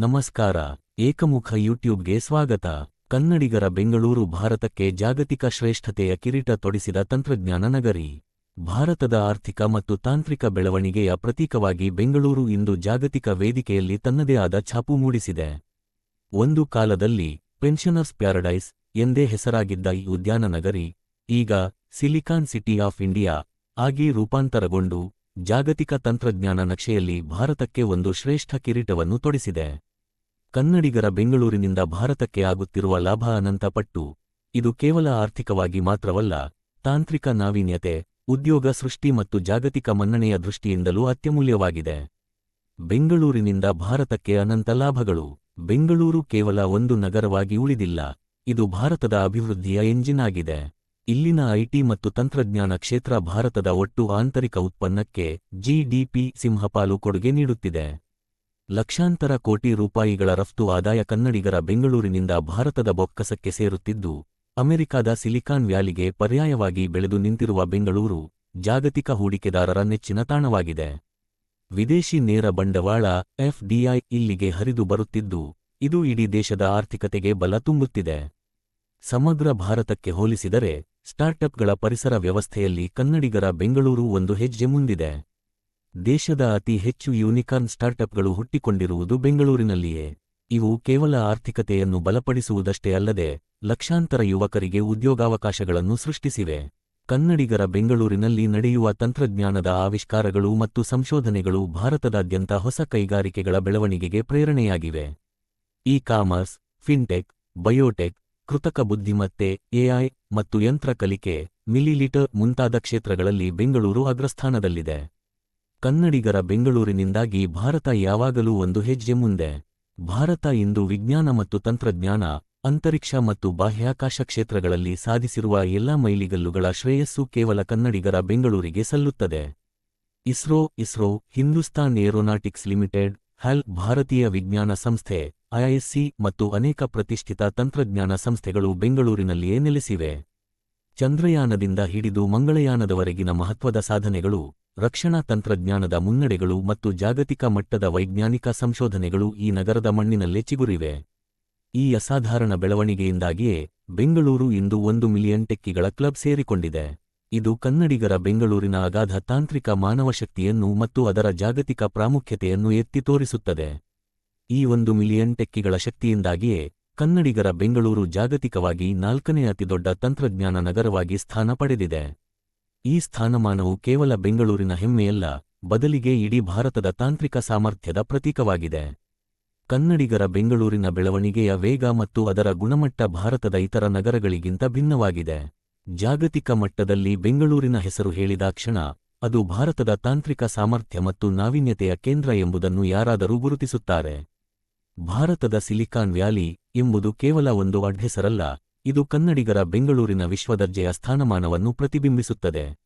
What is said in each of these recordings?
ನಮಸ್ಕಾರ, ಏಕಮುಖ ಯೂಟ್ಯೂಬ್ಗೆ ಸ್ವಾಗತ. ಕನ್ನಡಿಗರ ಬೆಂಗಳೂರು ಭಾರತಕ್ಕೆ ಜಾಗತಿಕ ಶ್ರೇಷ್ಠತೆಯ ಕಿರೀಟ ತೊಡಿಸಿದ ತಂತ್ರಜ್ಞಾನ ನಗರಿ. ಭಾರತದ ಆರ್ಥಿಕ ಮತ್ತು ತಾಂತ್ರಿಕ ಬೆಳವಣಿಗೆಯ ಪ್ರತೀಕವಾಗಿ ಬೆಂಗಳೂರು ಇಂದು ಜಾಗತಿಕ ವೇದಿಕೆಯಲ್ಲಿ ತನ್ನದೇ ಆದ ಛಾಪು ಮೂಡಿಸಿದೆ. ಒಂದು ಕಾಲದಲ್ಲಿ ಪೆನ್ಷನರ್ಸ್ ಪ್ಯಾರಡೈಸ್ ಎಂದೇ ಹೆಸರಾಗಿದ್ದ ಈ ಉದ್ಯಾನ ನಗರಿ, ಈಗ ಸಿಲಿಕಾನ್ ಸಿಟಿ ಆಫ್ ಇಂಡಿಯಾ ಆಗಿ ರೂಪಾಂತರಗೊಂಡು ಜಾಗತಿಕ ತಂತ್ರಜ್ಞಾನ ನಕ್ಷೆಯಲ್ಲಿ ಭಾರತಕ್ಕೆ ಒಂದು ಶ್ರೇಷ್ಠ ಕಿರೀಟವನ್ನು ತೊಡಿಸಿದೆ. ಕನ್ನಡಿಗರ ಬೆಂಗಳೂರಿನಿಂದ ಭಾರತಕ್ಕೆ ಆಗುತ್ತಿರುವ ಲಾಭ ಅನಂತ ಪಟ್ಟು. ಇದು ಕೇವಲ ಆರ್ಥಿಕವಾಗಿ ಮಾತ್ರವಲ್ಲ, ತಾಂತ್ರಿಕ ನಾವೀನ್ಯತೆ, ಉದ್ಯೋಗ ಸೃಷ್ಟಿ ಮತ್ತು ಜಾಗತಿಕ ಮನ್ನಣೆಯ ದೃಷ್ಟಿಯಿಂದಲೂ ಅತ್ಯಮೂಲ್ಯವಾಗಿದೆ. ಬೆಂಗಳೂರಿನಿಂದ ಭಾರತಕ್ಕೆ ಅನಂತ ಲಾಭಗಳು. ಬೆಂಗಳೂರು ಕೇವಲ ಒಂದು ನಗರವಾಗಿ ಉಳಿದಿಲ್ಲ, ಇದು ಭಾರತದ ಅಭಿವೃದ್ಧಿಯ ಎಂಜಿನ್ ಆಗಿದೆ. ಇಲ್ಲಿನ ಐಟಿ ಮತ್ತು ತಂತ್ರಜ್ಞಾನ ಕ್ಷೇತ್ರ ಭಾರತದ ಒಟ್ಟು ಆಂತರಿಕ ಉತ್ಪನ್ನಕ್ಕೆ ಜಿಡಿಪಿ ಸಿಂಹಪಾಲು ಕೊಡುಗೆ ನೀಡುತ್ತಿದೆ. ಲಕ್ಷಾಂತರ ಕೋಟಿ ರೂಪಾಯಿಗಳ ರಫ್ತು ಆದಾಯ ಕನ್ನಡಿಗರ ಬೆಂಗಳೂರಿನಿಂದ ಭಾರತದ ಬೊಕ್ಕಸಕ್ಕೆ ಸೇರುತ್ತಿದ್ದು, ಅಮೆರಿಕದ ಸಿಲಿಕಾನ್ ವ್ಯಾಲಿಗೆ ಪರ್ಯಾಯವಾಗಿ ಬೆಳೆದು ನಿಂತಿರುವ ಬೆಂಗಳೂರು ಜಾಗತಿಕ ಹೂಡಿಕೆದಾರರ ನೆಚ್ಚಿನ ತಾಣವಾಗಿದೆ. ವಿದೇಶಿ ನೇರ ಬಂಡವಾಳ ಎಫ್ಡಿಐ ಇಲ್ಲಿಗೆ ಹರಿದು ಬರುತ್ತಿದ್ದು, ಇದು ಇಡೀ ದೇಶದ ಆರ್ಥಿಕತೆಗೆ ಬಲ ತುಂಬುತ್ತಿದೆ. ಸಮಗ್ರ ಭಾರತಕ್ಕೆ ಹೋಲಿಸಿದರೆ ಸ್ಟಾರ್ಟಪ್ಗಳ ಪರಿಸರ ವ್ಯವಸ್ಥೆಯಲ್ಲಿ ಕನ್ನಡಿಗರ ಬೆಂಗಳೂರು ಒಂದು ಹೆಜ್ಜೆ ಮುಂದಿದೆ. ದೇಶದ ಅತಿ ಹೆಚ್ಚು ಯೂನಿಕಾರ್ನ್ ಸ್ಟಾರ್ಟ್ಅಪ್ಗಳು ಹುಟ್ಟಿಕೊಂಡಿರುವುದು ಬೆಂಗಳೂರಿನಲ್ಲಿಯೇ. ಇವು ಕೇವಲ ಆರ್ಥಿಕತೆಯನ್ನು ಬಲಪಡಿಸುವುದಷ್ಟೇ ಅಲ್ಲದೆ, ಲಕ್ಷಾಂತರ ಯುವಕರಿಗೆ ಉದ್ಯೋಗಾವಕಾಶಗಳನ್ನು ಸೃಷ್ಟಿಸಿವೆ. ಕನ್ನಡಿಗರ ಬೆಂಗಳೂರಿನಲ್ಲಿ ನಡೆಯುವ ತಂತ್ರಜ್ಞಾನದ ಆವಿಷ್ಕಾರಗಳು ಮತ್ತು ಸಂಶೋಧನೆಗಳು ಭಾರತದಾದ್ಯಂತ ಹೊಸ ಕೈಗಾರಿಕೆಗಳ ಬೆಳವಣಿಗೆಗೆ ಪ್ರೇರಣೆಯಾಗಿವೆ. ಇ ಕಾಮರ್ಸ್ ಫಿನ್ಟೆಕ್, ಬಯೋಟೆಕ್, ಕೃತಕ ಬುದ್ಧಿಮತ್ತೆ, ಎಐ ಮತ್ತು ಯಂತ್ರ ಕಲಿಕೆ ಮಿಲಿಲೀಟರ್ ಮುಂತಾದ ಕ್ಷೇತ್ರಗಳಲ್ಲಿ ಬೆಂಗಳೂರು ಅಗ್ರಸ್ಥಾನದಲ್ಲಿದೆ. ಕನ್ನಡಿಗರ ಬೆಂಗಳೂರಿನಿಂದಾಗಿ ಭಾರತ ಯಾವಾಗಲೂ ಒಂದು ಹೆಜ್ಜೆ ಮುಂದೆ. ಭಾರತ ಇಂದು ವಿಜ್ಞಾನ ಮತ್ತು ತಂತ್ರಜ್ಞಾನ, ಅಂತರಿಕ್ಷ ಮತ್ತು ಬಾಹ್ಯಾಕಾಶ ಕ್ಷೇತ್ರಗಳಲ್ಲಿ ಸಾಧಿಸಿರುವ ಎಲ್ಲಾ ಮೈಲಿಗಲ್ಲುಗಳ ಶ್ರೇಯಸ್ಸು ಕೇವಲ ಕನ್ನಡಿಗರ ಬೆಂಗಳೂರಿಗೆ ಸಲ್ಲುತ್ತದೆ. ಇಸ್ರೋ ಇಸ್ರೋ, ಹಿಂದೂಸ್ತಾನ್ ಏರೋನಾಟಿಕ್ಸ್ ಲಿಮಿಟೆಡ್ ಹಲ್ ಭಾರತೀಯ ವಿಜ್ಞಾನ ಸಂಸ್ಥೆ ಐಐಎಸ್ಸಿ ಮತ್ತು ಅನೇಕ ಪ್ರತಿಷ್ಠಿತ ತಂತ್ರಜ್ಞಾನ ಸಂಸ್ಥೆಗಳು ಬೆಂಗಳೂರಿನಲ್ಲಿಯೇ ನೆಲೆಸಿವೆ. ಚಂದ್ರಯಾನದಿಂದ ಹಿಡಿದು ಮಂಗಳಯಾನದವರೆಗಿನ ಮಹತ್ವದ ಸಾಧನೆಗಳು ರಕ್ಷಣಾ ತಂತ್ರಜ್ಞಾನದ ಮುನ್ನಡೆಗಳು ಮತ್ತು ಜಾಗತಿಕ ಮಟ್ಟದ ವೈಜ್ಞಾನಿಕ ಸಂಶೋಧನೆಗಳು ಈ ನಗರದ ಮಣ್ಣಿನಲ್ಲೇ ಚಿಗುರಿವೆ. ಈ ಅಸಾಧಾರಣ ಬೆಳವಣಿಗೆಯಿಂದಾಗಿಯೇ ಬೆಂಗಳೂರು ಇಂದು ಒಂದು ಮಿಲಿಯನ್ ಟೆಕ್ಕಿಗಳ ಕ್ಲಬ್ ಸೇರಿಕೊಂಡಿದೆ. ಇದು ಕನ್ನಡಿಗರ ಬೆಂಗಳೂರಿನ ಅಗಾಧ ತಾಂತ್ರಿಕ ಮಾನವಶಕ್ತಿಯನ್ನು ಮತ್ತು ಅದರ ಜಾಗತಿಕ ಪ್ರಾಮುಖ್ಯತೆಯನ್ನು ಎತ್ತಿ ತೋರಿಸುತ್ತದೆ. ಈ ಒಂದು ಮಿಲಿಯನ್ ಟೆಕ್ಕಿಗಳ ಶಕ್ತಿಯಿಂದಾಗಿಯೇ ಕನ್ನಡಿಗರ ಬೆಂಗಳೂರು ಜಾಗತಿಕವಾಗಿ ನಾಲ್ಕನೇ ಅತಿದೊಡ್ಡ ತಂತ್ರಜ್ಞಾನ ನಗರವಾಗಿ ಸ್ಥಾನ ಪಡೆದಿದೆ. ಈ ಸ್ಥಾನಮಾನವು ಕೇವಲ ಬೆಂಗಳೂರಿನ ಹೆಮ್ಮೆಯಲ್ಲ, ಬದಲಿಗೆ ಇಡೀ ಭಾರತದ ತಾಂತ್ರಿಕ ಸಾಮರ್ಥ್ಯದ ಪ್ರತೀಕವಾಗಿದೆ. ಕನ್ನಡಿಗರ ಬೆಂಗಳೂರಿನ ಬೆಳವಣಿಗೆಯ ವೇಗ ಮತ್ತು ಅದರ ಗುಣಮಟ್ಟ ಭಾರತದ ಇತರ ನಗರಗಳಿಗಿಂತ ಭಿನ್ನವಾಗಿದೆ. ಜಾಗತಿಕ ಮಟ್ಟದಲ್ಲಿ ಬೆಂಗಳೂರಿನ ಹೆಸರು ಹೇಳಿದಾಕ್ಷಣ ಅದು ಭಾರತದ ತಾಂತ್ರಿಕ ಸಾಮರ್ಥ್ಯ ಮತ್ತು ನಾವೀನ್ಯತೆಯ ಕೇಂದ್ರ ಎಂಬುದನ್ನು ಯಾರಾದರೂ ಗುರುತಿಸುತ್ತಾರೆ. ಭಾರತದ ಸಿಲಿಕಾನ್ ವ್ಯಾಲಿ ಎಂಬುದು ಕೇವಲ ಒಂದು ಅಡ್ಹೆಸರಲ್ಲ ಇದು ಕನ್ನಡಿಗರ ಬೆಂಗಳೂರಿನ ವಿಶ್ವದರ್ಜೆಯ ಸ್ಥಾನಮಾನವನ್ನು ಪ್ರತಿಬಿಂಬಿಸುತ್ತದೆ.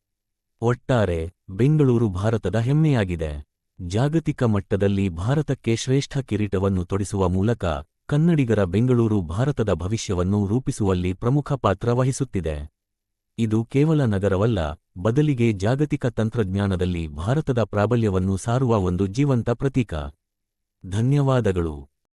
ಒಟ್ಟಾರೆ, ಬೆಂಗಳೂರು ಭಾರತದ ಹೆಮ್ಮೆಯಾಗಿದೆ. ಜಾಗತಿಕ ಮಟ್ಟದಲ್ಲಿ ಭಾರತಕ್ಕೆ ಶ್ರೇಷ್ಠ ಕಿರೀಟವನ್ನು ತೊಡಿಸುವ ಮೂಲಕ ಕನ್ನಡಿಗರ ಬೆಂಗಳೂರು ಭಾರತದ ಭವಿಷ್ಯವನ್ನು ರೂಪಿಸುವಲ್ಲಿ ಪ್ರಮುಖ ಪಾತ್ರ ವಹಿಸುತ್ತಿದೆ. ಇದು ಕೇವಲ ನಗರವಲ್ಲ, ಬದಲಿಗೆ ಜಾಗತಿಕ ತಂತ್ರಜ್ಞಾನದಲ್ಲಿ ಭಾರತದ ಪ್ರಾಬಲ್ಯವನ್ನು ಸಾರುವ ಒಂದು ಜೀವಂತ ಪ್ರತೀಕ. ಧನ್ಯವಾದಗಳು.